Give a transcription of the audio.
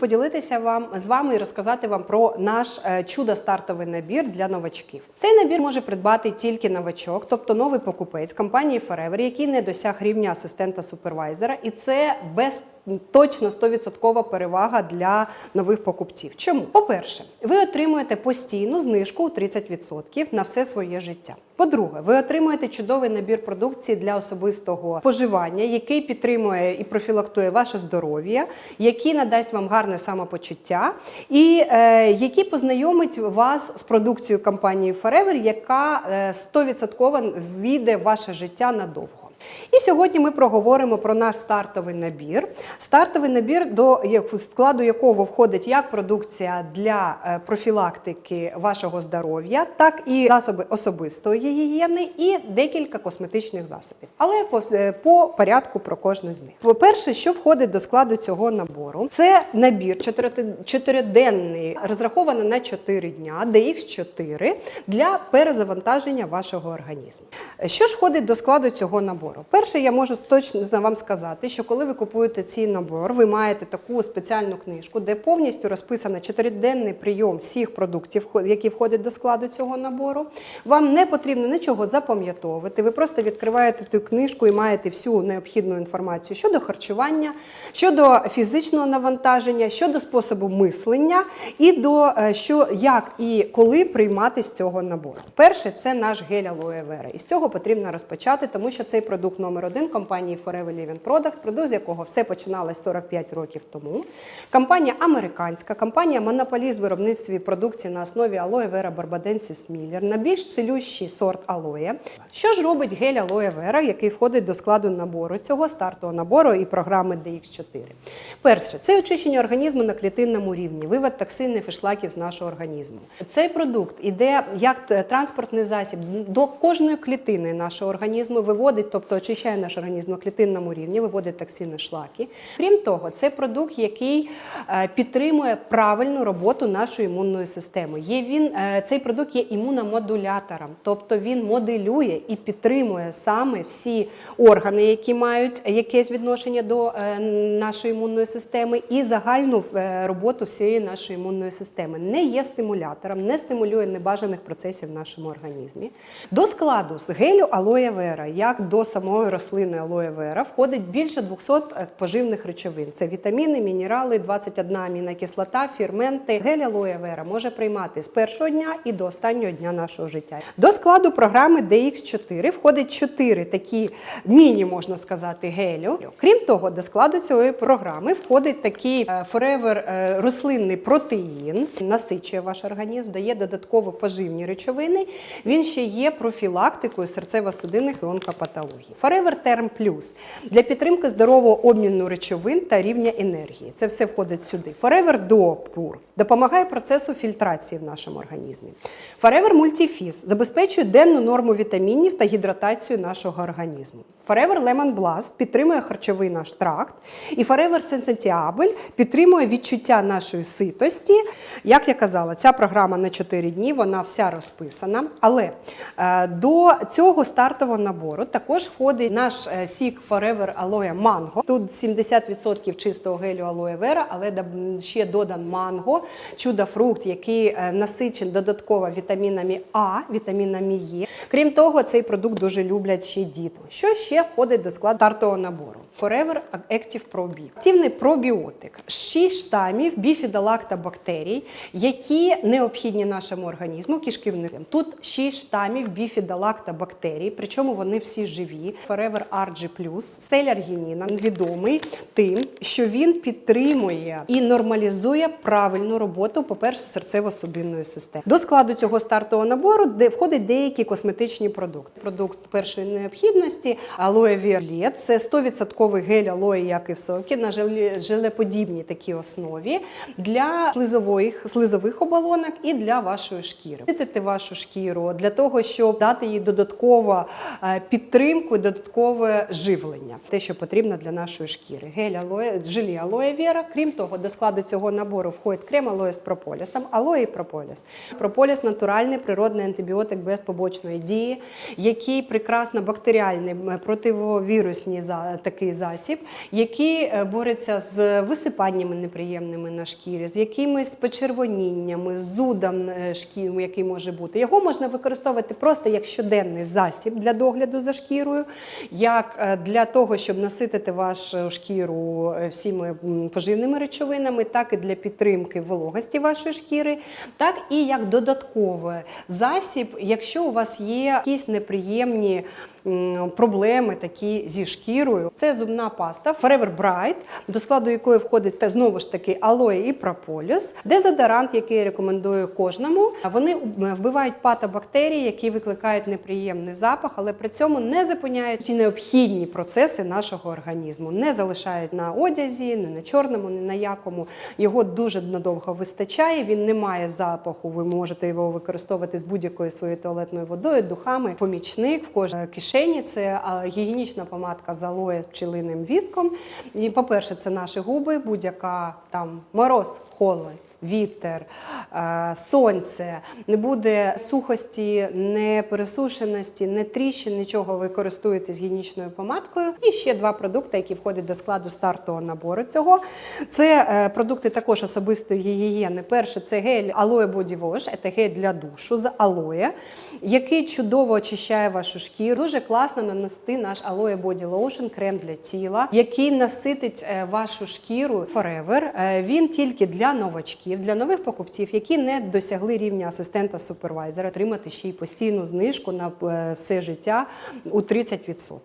поділитися вам з вами і розказати вам про наш е, чудо-стартовий набір для новачків. Цей набір може придбати тільки новачок, тобто новий покупець компанії Forever, який не досяг рівня асистента супервайзера, і це без Точно 100% перевага для нових покупців. Чому? По-перше, ви отримуєте постійну знижку у 30% на все своє життя. По-друге, ви отримуєте чудовий набір продукції для особистого споживання, який підтримує і профілактує ваше здоров'я, який надасть вам гарне самопочуття, і е, який познайомить вас з продукцією компанії Forever, яка е, 100% війде в ваше життя надовго. І сьогодні ми проговоримо про наш стартовий набір. Стартовий набір, до складу якого входить як продукція для е, профілактики вашого здоров'я, так і засоби особистої гігієни, і декілька косметичних засобів. Але по, е, по порядку про кожне з них. По-перше, що входить до складу цього набору, це набір чотири- чотириденний, розрахований на 4 дня, DX4 для перезавантаження вашого організму. Що ж входить до складу цього набору? Перше, я можу точно вам сказати, що коли ви купуєте цей набор, ви маєте таку спеціальну книжку, де повністю розписано чотириденний прийом всіх продуктів, які входять до складу цього набору. Вам не потрібно нічого запам'ятовувати. Ви просто відкриваєте ту книжку і маєте всю необхідну інформацію щодо харчування, щодо фізичного навантаження, щодо способу мислення і до е, що як і коли приймати з цього набору. Перше це наш гель vera. І з цього потрібно розпочати, тому що цей продукт номер один компанії Forever Living Products, продукт з якого все починалось 45 років тому. Компанія американська, компанія монополіст в виробництві продукції на основі алоe vera barbadensis miller, на більш цілющий сорт алоє. Що ж робить гель алоe vera, який входить до складу набору цього стартового набору і програми DX4? Перше, це очищення організму на клітинному рівні, вивод токсинів і шлаків з нашого організму. Цей продукт іде як транспортний засіб до кожної клітини нашого організму, виводить, тобто очищає наш організм на клітинному рівні, виводить токсини, шлаки. Крім того, це продукт, який е, підтримує правильну роботу нашої імунної системи. Є він е, цей продукт є імуномодулятором, тобто він моделює і підтримує саме всі органи, які мають якесь відношення до е, нашої імунної системи, і загальну роботу всієї нашої імунної системи. Не є стимулятором, не стимулює небажаних процесів в нашому організмі. До складу з гелю алоє вера, як до самої рослини алоє вера, входить більше 200 поживних речовин. Це вітаміни, мінерали, 21 амінокислота, ферменти. Гель алоє вера може приймати з першого дня і до останнього дня нашого життя. До складу програми DX4 входить 4 такі міні, можна сказати, гелю. Крім того, до складу цієї програми входить такий е, е, рослинний протеїн, насичує ваш організм, дає додатково поживні речовини. Він ще є профілактикою серцево-судинних і онкопатологій. Forever Term Plus для підтримки здорового обміну речовин та рівня енергії. Це все входить сюди. Forever Duo допомагає процесу фільтрації в нашому організмі. Forever Multifizz забезпечує денну норму вітамінів та гідратацію нашого організму. Forever Lemon Blast підтримує харчовий наш тракт. І Forever Sensitiable підтримує відчуття нашої ситості. Як я казала, ця програма на 4 дні, вона вся розписана. Але е, до цього стартового набору також входить наш е, сік Forever Aloe Mango. Тут 70% чистого гелю алоe vera, але ще додан манго, чудо-фрукт, який е, насичений додатково вітамінами А, вітамінами Е. Крім того, цей продукт дуже люблять ще діти. Що ще входить до складу стартового набору? Forever Active Probi. Активний пробіотик, 6 штамів біфідолактобактерій, які необхідні нашому організму кишківникам. Тут 6 штамів біфідолактобактерій, причому вони всі живі. Forever RG+, стеляргініна відомий тим, що він підтримує і нормалізує правильну роботу, по-перше, серцево-судинної системи. До складу цього стартового набору де входять деякі косметичні продукти. Продукт першої необхідності Violet – це 100% гель алоє, як і в сокі, на желеподібній такій основі для слизових, слизових оболонок і для вашої шкіри. Чистити вашу шкіру для того, щоб дати їй додатково е, підтримку підтримку і додаткове живлення, те, що потрібно для нашої шкіри. Гель алоє, желі алоє вера. Крім того, до складу цього набору входить крем алоє з прополісом, алоє і прополіс. Прополіс натуральний природний антибіотик без побочної дії, який прекрасно бактеріальний противовірусний такий засіб, який е, бореться з висипаннями неприємними на шкірі, з якимись почервоніннями, з зудом е, шкіри, який може бути. Його можна використовувати просто як щоденний засіб для догляду за шкірою, як е, для того, щоб наситити вашу шкіру е, всіми поживними речовинами, так і для підтримки вологості вашої шкіри, так і як додатковий засіб, якщо у вас є якісь неприємні проблеми такі зі шкірою. Це зубна паста Forever Bright, до складу якої входить знову ж таки алоє і прополіс, дезодорант, який я рекомендую кожному. Вони вбивають патобактерії, які викликають неприємний запах, але при цьому не зупиняють ті необхідні процеси нашого організму, не залишають на одязі, не на чорному, не на якому. Його дуже надовго вистачає. Він не має запаху. Ви можете його використовувати з будь-якою своєю туалетною водою, духами. Помічник в кожній кишені це гігієнічна помадка з алоє пчелиним віском. І, по-перше, це наші губи, будь-яка там мороз, холод. Вітер, е, сонце, не буде сухості, не пересушеності, не тріщин, нічого ви користуєтесь гігієнічною помадкою. І ще два продукти, які входять до складу стартового набору цього. Це е, продукти також особистої гігієни. Перше це гель Aloe Body Wash, це гель для душу з алоє, який чудово очищає вашу шкіру. Дуже класно нанести наш Aloe Body Lotion, крем для тіла, який наситить е, вашу шкіру Forever. Він тільки для новачків, для нових покупців, які не досягли рівня асистента супервайзера, отримати ще й постійну знижку на е, все життя у 30%.